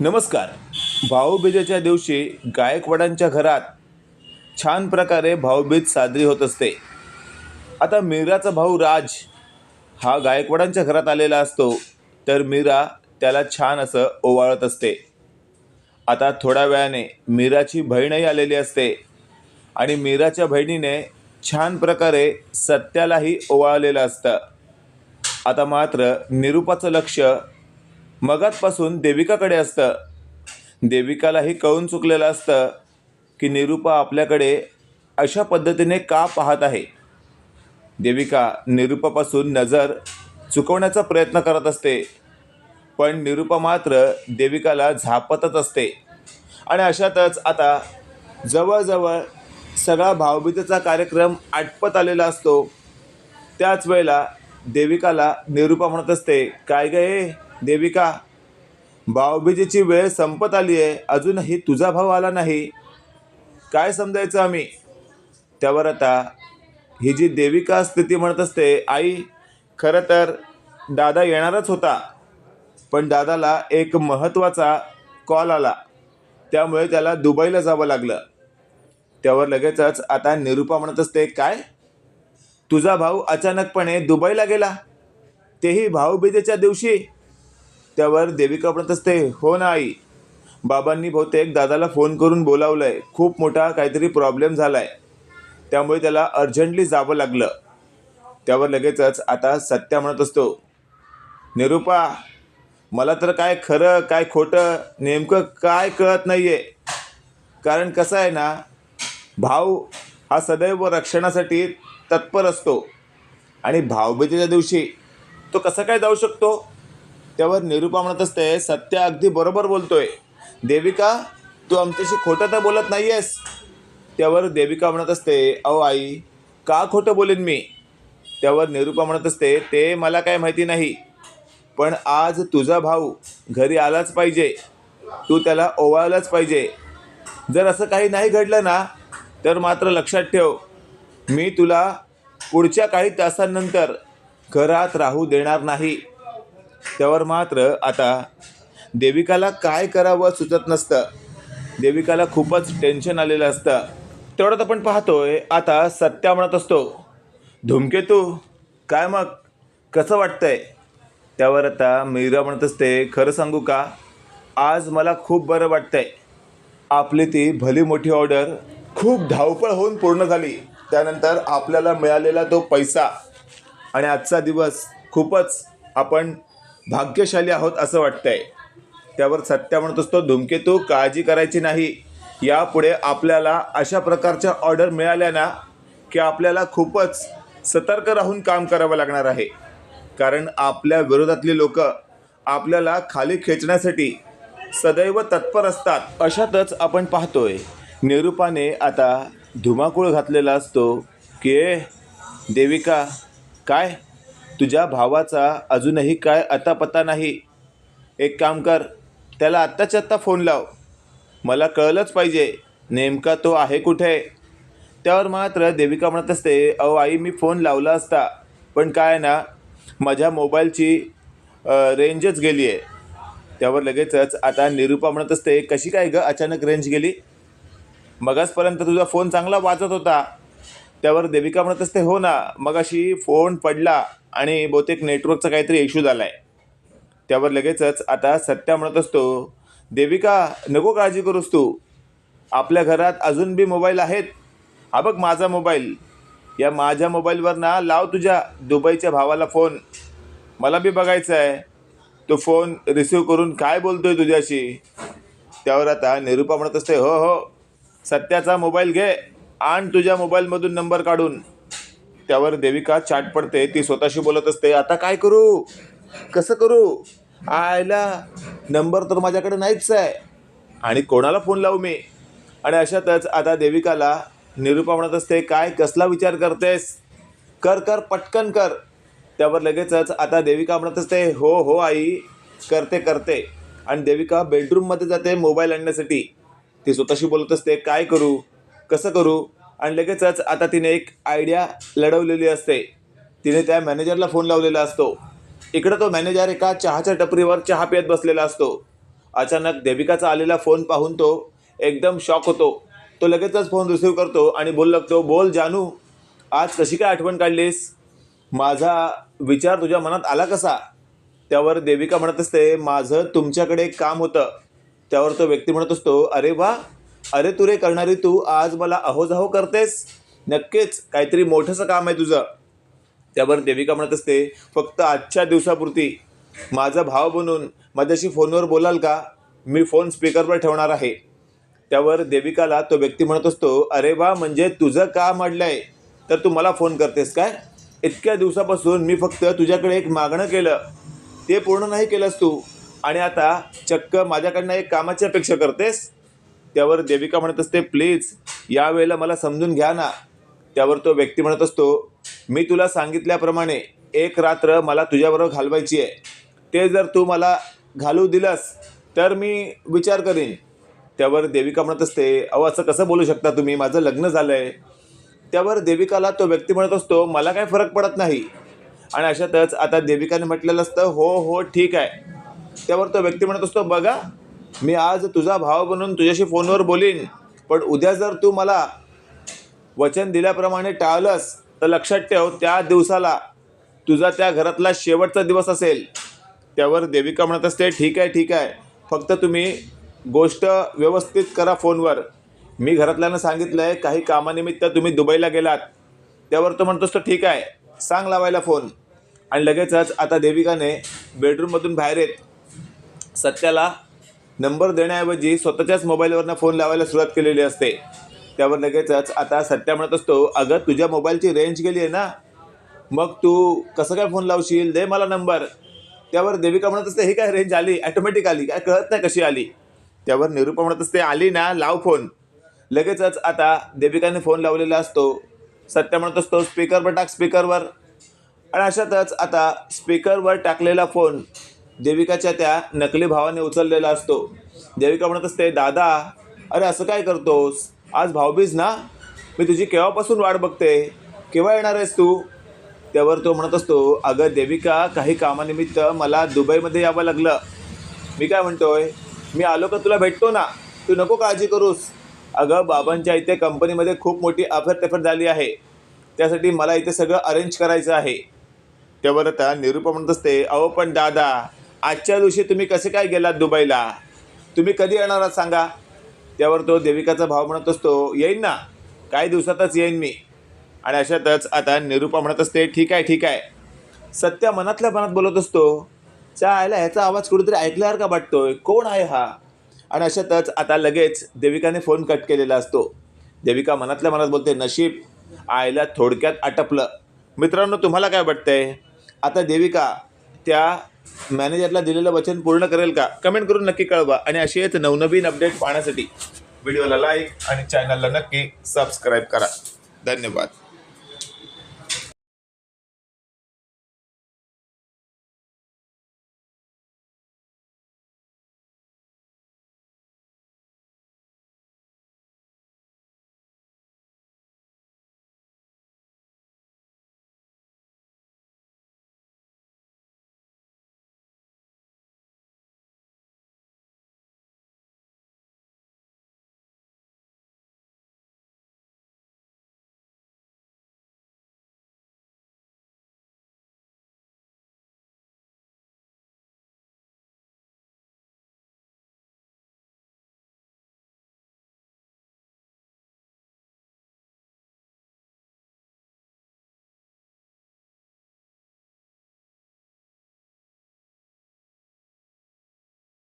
नमस्कार. भाऊबीजेच्या दिवशी गायकवाडांच्या घरात छान प्रकारे भाऊबीज साजरी होत असते. आता मीराचा भाऊ राज हा गायकवाडांच्या घरात आलेला असतो तर मीरा त्याला छान असं ओवाळत असते. आता थोड्या वेळाने मीराची बहीणही आलेली असते आणि मीराच्या बहिणीने छान प्रकारे सत्यालाही ओवाळलेलं असतं. आता मात्र निरूपाचं लक्ष मगातपासून देविकाकडे असतं. देविकालाही कळून चुकलेलं असतं की निरूपा आपल्याकडे अशा पद्धतीने का पाहत आहे. देविका निरूपापासून नजर चुकवण्याचा प्रयत्न करत असते. पण निरूपा मात्र देविकाला झापतच असते. आणि अशातच आता जवळजवळ सगळा भावभीतेचा कार्यक्रम आटपत आलेला असतो. त्याच वेळेला देविकाला निरूपा म्हणत असते काय गे देविका भाऊबीजेची वेळ संपत आली आहे अजूनही तुझा भाव आला नाही. काय समजायचं आम्ही? त्यावर आता ही जी देविका असते ती म्हणत असते आई खरं तर दादा येणारच होता पण दादाला एक महत्त्वाचा कॉल आला. त्यामुळे त्याला दुबईला जावं लागलं. त्यावर लगेचच आता निरूपा म्हणत असते काय? तुझा भाऊ अचानकपणे दुबईला गेला? तेही भाऊबीजेच्या दिवशी? त्यावर देविका म्हणत असते हो ना आई. बाबांनी बहुतेक दादाला फोन करून बोलावलं आहे खूप मोठा काहीतरी प्रॉब्लेम झाला आहे त्यामुळे त्याला अर्जंटली जावं लागलं. त्यावर लगेचच आता सत्या म्हणत असतो निरूपा मला तर काय खरं काय खोटं नेमकं काय कळत नाही आहे कारण कसं आहे ना भाऊ हा सदैव रक्षणासाठी तत्पर असतो. आणि भाऊबीजेच्या दिवशी तो कसा काय जाऊ शकतो? त्यावर निरूपा म्हणत असते सत्य अगदी बरोबर बोलतोय. देविका तू आमच्याशी खोटं तर बोलत नाही आहेस त्यावर देविका म्हणत असते अहो आई का खोटं बोलेन मी? त्यावर निरूपा म्हणत असते ते मला काय माहिती नाही पण आज तुझा भाऊ घरी आलाच पाहिजे. तू त्याला ओवाळलाच पाहिजे. जर असं काही नाही घडलं ना तर मात्र लक्षात ठेव. मी तुला पुढच्या काही तासांनंतर घरात राहू देणार नाही. त्यावर मात्र आता देविकाला काय करावं सुचत नसतं. देविकाला खूपच टेन्शन आलेलं असतं. तेवढ्यात आपण पाहतोय आता सत्या म्हणत असतो धूमकेतू काय मग? कसं वाटतंय? त्यावर आता मीरा म्हणत असते खरं सांगू का? आज मला खूप बरं वाटतंय. आपली ती भली मोठी ऑर्डर खूप धावपळ होऊन पूर्ण झाली. त्यानंतर आपल्याला मिळालेला तो पैसा. आणि आजचा दिवस खूपच आपण भाग्यशाली आहोत असं वाटतंय. त्यावर सत्या म्हणत असतो धूमकेतू काळजी करायची नाही. यापुढे आपल्याला अशा प्रकारच्या ऑर्डर मिळाल्या ना की आपल्याला खूपच सतर्क राहून काम करावं लागणार आहे. कारण आपल्या विरोधातली लोक आपल्याला खाली खेचण्यासाठी सदैव तत्पर असतात. अशातच आपण पाहतोय निरूपाने आता धुमाकूळ घातलेला असतो की "ए, देविका काय तुझ्या भावाचा अजूनही काय अतापता नाही. एक काम कर त्याला आत्ताच्या आत्ता फोन लाव. मला कळलंच पाहिजे नेमका तो आहे कुठे? त्यावर मात्र देविका म्हणत असते अहो आई मी फोन लावला असता पण काय ना माझ्या मोबाईलची रेंजच गेली आहे. त्यावर लगेचच आता निरूपा म्हणत असते कशी काय ग अचानक रेंज गेली? मगाचपर्यंत तुझा फोन चांगला वाजत होता. त्यावर देविका म्हणत असते हो ना मगाशी फोन पडला आणि बहुतेक नेटवर्कचा काहीतरी इश्यू झाला आहे त्यावर लगेचच आता सत्या म्हणत असतो देविका नको काळजी करूस तू. आपल्या घरात अजून बी मोबाईल आहेत. हा बघ माझा मोबाईल या माझ्या मोबाईलवर ना लाव तुझ्या दुबईच्या भावाला फोन मला बी बघायचं आहे तो फोन रिसिव्ह करून काय बोलतोय तुझ्याशी? त्यावर आता निरूपा म्हणत असते हो हो. सत्याचा मोबाईल घे. आण तुझ्या मोबाईलमधून नंबर काढून. त्यावर देविका चाट पडते ती स्वतःशी बोलत असते आता काय करू? कसं करू? आयला नंबर तर माझ्याकडे नाहीच आहे. आणि कोणाला फोन लावू मी? आणि अशातच आता देविकाला निरूपा म्हणत असते काय कसला विचार करतेस? कर कर पटकन कर. त्यावर लगेचच आता देविका म्हणत असते हो हो आई करते करते. आणि देविका बेडरूममध्ये जाते मोबाईल आणण्यासाठी. ती स्वतःशी बोलत असते काय करू? कसं करू? आणि लगेचच आता तिने एक आयडिया लढवलेली असते. तिने त्या मॅनेजरला फोन लावलेला असतो. इकडं तो मॅनेजर एका चहाच्या टपरीवर चहा पियत बसलेला असतो. अचानक देविकाचा आलेला फोन पाहून तो एकदम शॉक होतो. तो लगेचच फोन रिसीव करतो आणि बोलू लागतो बोल जानू आज कशी काय आठवण काढलीस? माझा विचार तुझ्या मनात आला कसा? त्यावर देविका म्हणत असते माझं तुमच्याकडे एक काम होतं. त्यावर तो व्यक्ती म्हणत असतो अरे वा अरे तुरे करणारी तू आज मला अहोजाहो करतेस? नक्कीच काहीतरी मोठंसं काम आहे तुझं. त्यावर देविका म्हणत असते फक्त आजच्या दिवसापुरती. माझा भाव बनून माझ्याशी फोनवर बोलाल का? मी फोन स्पीकरवर ठेवणार आहे. त्यावर देविकाला तो व्यक्ती म्हणत असतो अरे वा म्हणजे तुझं काम अडलंय तर तू मला फोन करतेस काय? इतक्या दिवसापासून मी फक्त तुझ्याकडे एक मागणं केलं. ते पूर्ण नाही केलंस तू. आणि आता चक्क माझ्याकडनं एक कामाची अपेक्षा करतेस? त्यावर देविका म्हणत असते प्लीज यावेळेला मला समजून घ्या ना. त्यावर तो व्यक्ती म्हणत असतो मी तुला सांगितल्याप्रमाणे एक रात्र मला तुझ्याबरोबर घालवायची आहे. ते जर तू मला घालू दिलंस तर मी विचार करीन. त्यावर देविका म्हणत असते अहो असं कसं बोलू शकता तुम्ही? माझं लग्न झालं आहे त्यावर देविकाला तो व्यक्ती म्हणत असतो मला काय फरक पडत नाही. आणि अशातच आता देविकाने म्हटलेलं असतं हो हो ठीक आहे. त्यावर तो व्यक्ती म्हणत असतो बघा मी आज तुझा भाव बनून तुझ्याशी फोनवर बोलीन पण उद्या जर तू मला वचन दिल्याप्रमाणे टाळलंस तर लक्षात ठेव त्या दिवसाला तुझा त्या घरातला शेवटचा दिवस असेल. त्यावर देविका म्हणत असते ठीक आहे ठीक आहे. फक्त तुम्ही गोष्ट व्यवस्थित करा फोनवर. मी घरातल्यांना सांगितलं आहे काही कामानिमित्त तुम्ही दुबईला गेलात. त्यावर तो म्हणतोस तर ठीक आहे सांग लावायला फोन. आणि लगेचच आता देविकाने बेडरूममधून बाहेर येत सत्याला नंबर देण्याऐवजी स्वतःच्याच मोबाईलवरनं फोन लावायला सुरुवात केलेली असते. त्यावर लगेचच आता सत्या म्हणत असतो अगं तुझ्या मोबाईलची रेंज गेली आहे ना? मग तू कसं काय फोन लावशील? दे मला नंबर. त्यावर देविका म्हणत असते हे काय रेंज आली? ॲटोमॅटिक आली? काय कळत नाही कशी आली? त्यावर निरूपा म्हणत असते आली ना लाव फोन. लगेचच आता देविकाने फोन लावलेला असतो. सत्या म्हणत असतो स्पीकरवर टाक स्पीकरवर आणि अशातच आता स्पीकरवर टाकलेला फोन देविकाच्या त्या नकली भावाने उचललेला असतो. देविका म्हणत असते दादा अरे असं काय करतोस? आज भाऊबीज ना? मी तुझी केव्हापासून वाट बघते? केव्हा येणार आहेस तू? त्यावर तो म्हणत असतो अगं देविका काही कामानिमित्त मला दुबईमध्ये यावं लागलं. मी काय म्हणतोय? मी आलो का तुला भेटतो ना? तू नको काळजी करूस. अगं बाबांच्या इथे कंपनीमध्ये खूप मोठी अफरतफर झाली आहे. त्यासाठी मला इथे सगळं अरेंज करायचं आहे. त्यावर आता निरूपा म्हणत असते अहो पण दादा आजच्या दिवशी तुम्ही कसे काय गेलात दुबईला? तुम्ही कधी येणार आहात सांगा? त्यावर तो देविकाचा भाव म्हणत असतो येईन ना. काही दिवसातच येईन मी. आणि अशातच आता निरूपा म्हणत असते ठीक आहे ठीक आहे. सत्या मनातल्या मनात बोलत असतो च्या आयला ह्याचा आवाज कुठेतरी ऐकल्यासारखा वाटतोय? कोण आहे हा? आणि अशातच आता लगेच देविकाने फोन कट केलेला असतो. देविका मनातल्या मनात बोलते नशीब आयला थोडक्यात आटपलं. मित्रांनो तुम्हाला काय वाटतंय? आता देविका त्या मॅनेजरला दिलेलं वचन पूर्ण करेल का? कमेंट करून नक्की कळवा. आणि अशीच नवनवीन अपडेट पाहण्यासाठी व्हिडिओला लाईक आणि चॅनलला नक्की सबस्क्राईब करा. धन्यवाद.